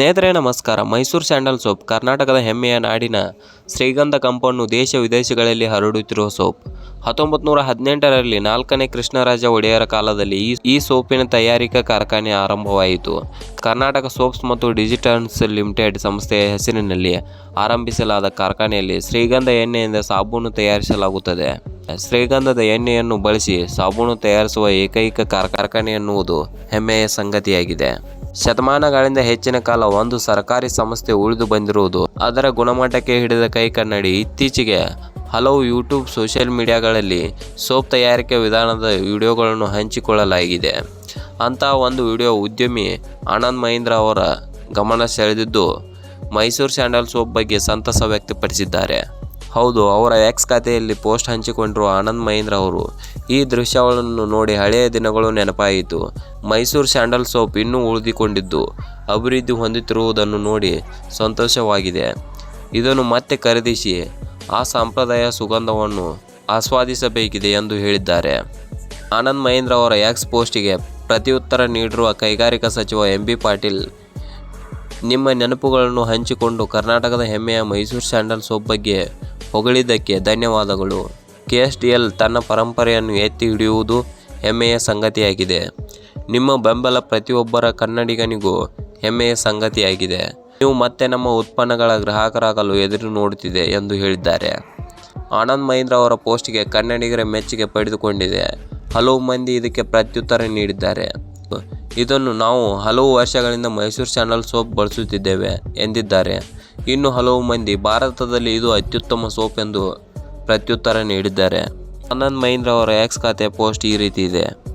ಸ್ನೇಹಿತರೆ, ನಮಸ್ಕಾರ. Mysuru sandal soap, ಕರ್ನಾಟಕದ ಹೆಮ್ಮೆಯ ನಾಡಿನ ಶ್ರೀಗಂಧ ಕಂಪನ್ನು ದೇಶ ವಿದೇಶಗಳಲ್ಲಿ ಹರಡುತ್ತಿರುವ ಸೋಪ್. ಹತ್ತೊಂಬತ್ತು ನೂರ ಹದಿನೆಂಟರಲ್ಲಿ ನಾಲ್ಕನೇ ಕೃಷ್ಣರಾಜ ಒಡೆಯರ ಕಾಲದಲ್ಲಿ ಈ ಸೋಪಿನ ತಯಾರಿಕಾ ಕಾರ್ಖಾನೆ ಆರಂಭವಾಯಿತು. ಕರ್ನಾಟಕ ಸೋಪ್ಸ್ ಮತ್ತು ಡಿಜಿಟಲ್ಸ್ ಲಿಮಿಟೆಡ್ ಸಂಸ್ಥೆಯ ಹೆಸರಿನಲ್ಲಿ ಆರಂಭಿಸಲಾದ ಕಾರ್ಖಾನೆಯಲ್ಲಿ ಶ್ರೀಗಂಧ ಎಣ್ಣೆಯಿಂದ ಸಾಬೂನು ತಯಾರಿಸಲಾಗುತ್ತದೆ. ಶ್ರೀಗಂಧದ ಎಣ್ಣೆಯನ್ನು ಬಳಸಿ ಸಾಬೂನು ತಯಾರಿಸುವ ಏಕೈಕ ಕಾರ್- ಕಾರ್ಖಾನೆ ಎನ್ನುವುದು ಹೆಮ್ಮೆಯ ಸಂಗತಿಯಾಗಿದೆ. ಶತಮಾನಗಳಿಂದ ಹೆಚ್ಚಿನ ಕಾಲ ಒಂದು ಸರ್ಕಾರಿ ಸಂಸ್ಥೆ ಉಳಿದು ಬಂದಿರುವುದು. ಅದರ ಗುಣಮಟ್ಟಕ್ಕೆ ಹಿಡಿದ ಕೈ ಕನ್ನಡಿ ಇತ್ತೀಚೆಗೆ ಹಲವು ಯೂಟ್ಯೂಬ್, ಸೋಷಿಯಲ್ ಮೀಡಿಯಾಗಳಲ್ಲಿ ಸೋಪ್ ತಯಾರಿಕೆ ವಿಧಾನದ ವಿಡಿಯೋಗಳನ್ನು ಹಂಚಿಕೊಳ್ಳಲಾಗಿದೆ. ಅಂತಹ ಒಂದು ವಿಡಿಯೋ ಉದ್ಯಮಿ ಆನಂದ್ ಮಹೇಂದ್ರ ಅವರ ಗಮನ ಸೆಳೆದಿದ್ದು ಮೈಸೂರು ಸ್ಯಾಂಡಲ್ ಸೋಪ್ ಬಗ್ಗೆ ಸಂತಸ ವ್ಯಕ್ತಪಡಿಸಿದ್ದಾರೆ. ಹೌದು, ಅವರ ಎಕ್ಸ್ ಖಾತೆಯಲ್ಲಿ ಪೋಸ್ಟ್ ಹಂಚಿಕೊಂಡರು ಆನಂದ್ ಮಹೇಂದ್ರ ಅವರು. ಈ ದೃಶ್ಯಗಳನ್ನು ನೋಡಿ ಹಳೆಯ ದಿನಗಳು ನೆನಪಾಯಿತು. ಮೈಸೂರು ಸ್ಯಾಂಡಲ್ ಸೋಪ್ ಇನ್ನೂ ಉಳಿದುಕೊಂಡಿದ್ದು, ಅಭಿವೃದ್ಧಿ ಹೊಂದುತ್ತಿರುವುದನ್ನು ನೋಡಿ ಸಂತೋಷವಾಗಿದೆ. ಇದನ್ನು ಮತ್ತೆ ಖರೀದಿಸಿ, ಆ ಸಂಪ್ರದಾಯ ಸುಗಂಧವನ್ನು ಆಸ್ವಾದಿಸಬೇಕಿದೆ ಎಂದು ಹೇಳಿದ್ದಾರೆ. ಆನಂದ್ ಮಹೇಂದ್ರ ಅವರ ಎಕ್ಸ್ ಪೋಸ್ಟಿಗೆ ಪ್ರತಿಯುತ್ತರ ನೀಡಿರುವ ಕೈಗಾರಿಕಾ ಸಚಿವ ಎಂ ಬಿ ಪಾಟೀಲ್, ನಿಮ್ಮ ನೆನಪುಗಳನ್ನು ಹಂಚಿಕೊಂಡು ಕರ್ನಾಟಕದ ಹೆಮ್ಮೆಯ ಮೈಸೂರು ಸ್ಯಾಂಡಲ್ ಸೋಪ್ ಬಗ್ಗೆ ಹೊಗಳಿದ್ದಕ್ಕೆ ಧನ್ಯವಾದಗಳು. ಕೆ ಎಸ್ ಡಿ ಎಲ್ ತನ್ನ ಪರಂಪರೆಯನ್ನು ಎತ್ತಿ ಹಿಡಿಯುವುದು ಹೆಮ್ಮೆಯ ಸಂಗತಿಯಾಗಿದೆ. ನಿಮ್ಮ ಬೆಂಬಲ ಪ್ರತಿಯೊಬ್ಬರ ಕನ್ನಡಿಗನಿಗೂ ಹೆಮ್ಮೆಯ ಸಂಗತಿಯಾಗಿದೆ. ನೀವು ಮತ್ತೆ ನಮ್ಮ ಉತ್ಪನ್ನಗಳ ಗ್ರಾಹಕರಾಗಲು ಎದುರು ನೋಡುತ್ತಿದೆ ಎಂದು ಹೇಳಿದ್ದಾರೆ. ಆನಂದ್ ಮಹೇಂದ್ರ ಅವರ ಪೋಸ್ಟ್ಗೆ ಕನ್ನಡಿಗರ ಮೆಚ್ಚುಗೆ ಪಡೆದುಕೊಂಡಿದೆ. ಹಲವು ಮಂದಿ ಇದಕ್ಕೆ ಪ್ರತ್ಯುತ್ತರ ನೀಡಿದ್ದಾರೆ. ಇದನ್ನು ನಾವು ಹಲವು ವರ್ಷಗಳಿಂದ ಮೈಸೂರು ಚಾನಲ್ ಸೋಪ್ ಬಳಸುತ್ತಿದ್ದೇವೆ ಎಂದಿದ್ದಾರೆ. ಇನ್ನು ಹಲವು ಮಂದಿ ಭಾರತದಲ್ಲಿ ಇದು ಅತ್ಯುತ್ತಮ ಸೋಪ್ ಎಂದು ಪ್ರತ್ಯುತ್ತರ ನೀಡಿದ್ದಾರೆ. ಆನಂದ್ ಮಹೀಂದ್ರ ಅವರ ಎಕ್ಸ್ ಖಾತೆ ಪೋಸ್ಟ್ ಈ ರೀತಿ ಇದೆ.